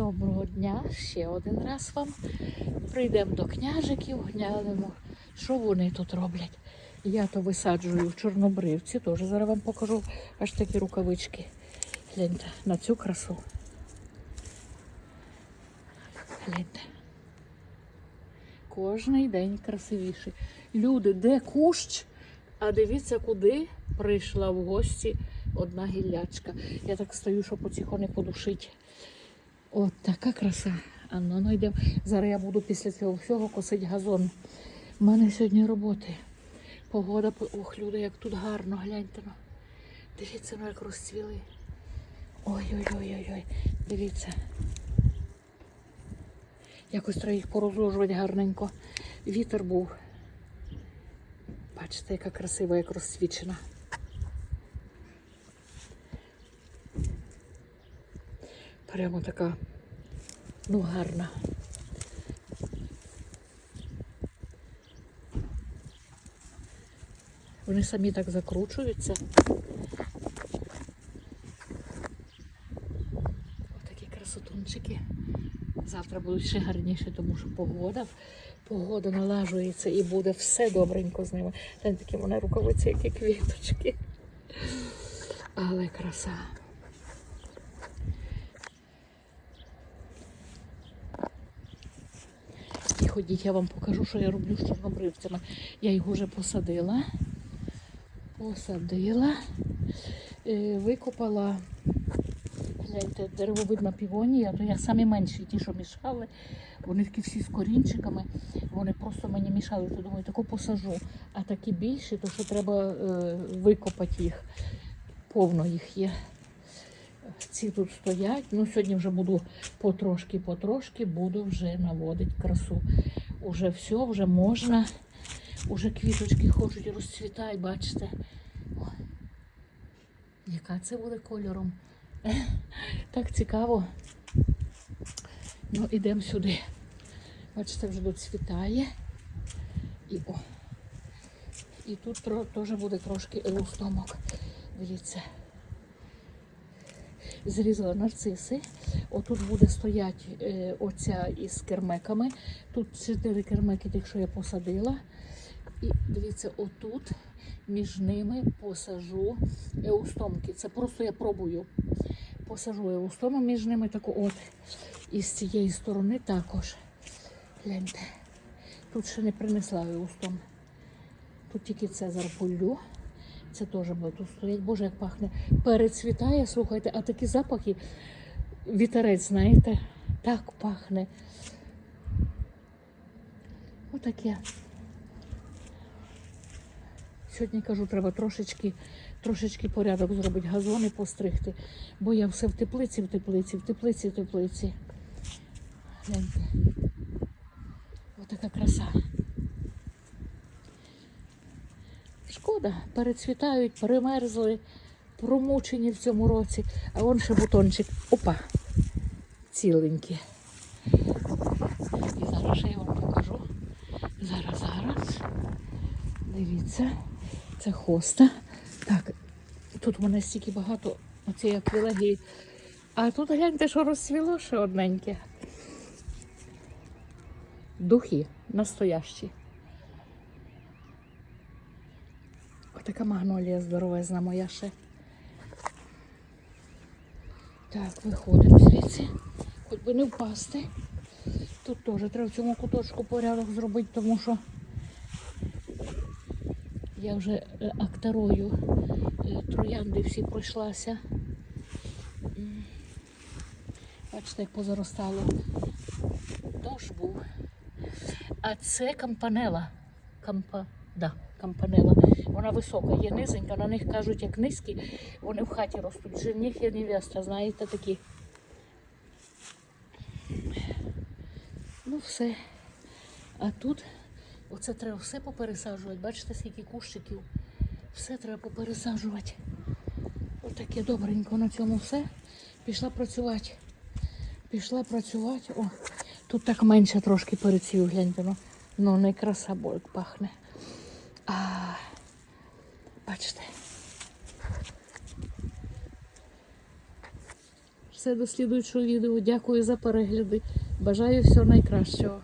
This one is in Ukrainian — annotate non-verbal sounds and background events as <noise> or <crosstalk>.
Доброго дня ще один раз вам. Прийдемо до княжиків, глянемо, що вони тут роблять. Я то висаджую в чорнобривці, теж зараз вам покажу аж такі рукавички. Гляньте на цю красу. Гляньте. Кожний день красивіший. Люди, де кущ? А дивіться, куди прийшла в гості одна гіллячка. Я так стою, щоб оціхо не подушить. От така краса. А ну, ну йдемо. Зараз я буду після цього всього косити газон. У мене сьогодні роботи. Погода, ох, люди, як тут гарно, гляньте. Ну. Дивіться, ну як розцвіли. Ой-ой-ой-ой-ой. Дивіться. Якось треба їх порозложувати гарненько. Вітер був. Бачите, яка красива, як розсвічена. Прямо така, ну, гарна. Вони самі так закручуються. Отакі красотунчики. Завтра будуть ще гарніше, тому що погода, погода налажується і буде все добренько з ними. Там такі вони рукавиці, які квіточки. Але краса. І ходіть, я вам покажу, що я роблю з чорнобривцями. Я їх вже посадила. Посадила, е, викопала гляньте, деревовидна півонія, то я самі менші, ті, що мішали. Вони такі всі з корінчиками, вони просто мені мішали. То думаю, таку посажу. А такі більші, то що треба е, викопати їх. Повно їх є. Ці тут стоять. Ну, сьогодні вже буду потрошки-потрошки, буду вже наводити красу. Уже все, вже можна. Уже квіточки хочуть розцвітати, бачите. О, яка це буде кольором? <laughs> Так цікаво. Ну, ідемо сюди. Бачите, вже доцвітає. І о. І тут теж буде трошки елустомок. Дивіться. Зрізала нарциси. Отут буде стоять е, оця із кермеками. Тут чотири кермеки, тих, що я посадила. І дивіться, отут між ними посажу еустомки. Це просто я пробую. Посажу еустоми між ними таку от. І з цієї сторони також. Гляньте. Тут ще не принесла еустом. Тут тільки це зараз полю. Це теж буде тут стоять. Боже, як пахне. Перецвітає, слухайте, а такі запахи, вітерець, знаєте, так пахне. Отаке. Сьогодні кажу, треба трошечки, трошечки порядок зробити, газони постригти, бо я все в теплиці, в теплиці, в теплиці, в теплиці. Гляньте. Отака краса. Шкода, перецвітають, перемерзли, промучені в цьому році. А вон ще бутончик. Опа! Ціленький. І зараз ще я вам покажу. Зараз, зараз. Дивіться, це хоста. Так, тут у мене стільки багато оцієї аквілегії. А тут гляньте, що розцвіло ще одненьке. Духи настоящі. Отака магнолія здоровезна моя ще. Так, виходимо звідси. Хоч би не впасти. Тут теж треба в цьому куточку порядок зробити, тому що я вже е, акторою е, троянди всі пройшлася. Бачите, як позаростало. Дощ був. А це кампанела. Кампа... Да, кампанела. Вона висока, є низенька, на них кажуть, як низькі, вони в хаті ростуть. Жених є невеста, знаєте, такі. Ну все. А тут оце треба все попересаджувати. Бачите, скільки кущиків. Все треба попересаджувати. Отаке добренько на цьому все. Пішла працювати. Пішла працювати. О, тут так менше трошки перецвів, гляньте. Ну, ну не краса, пахне. Бачите. Все до слідуючого відео. Дякую за перегляди. Бажаю всього найкращого.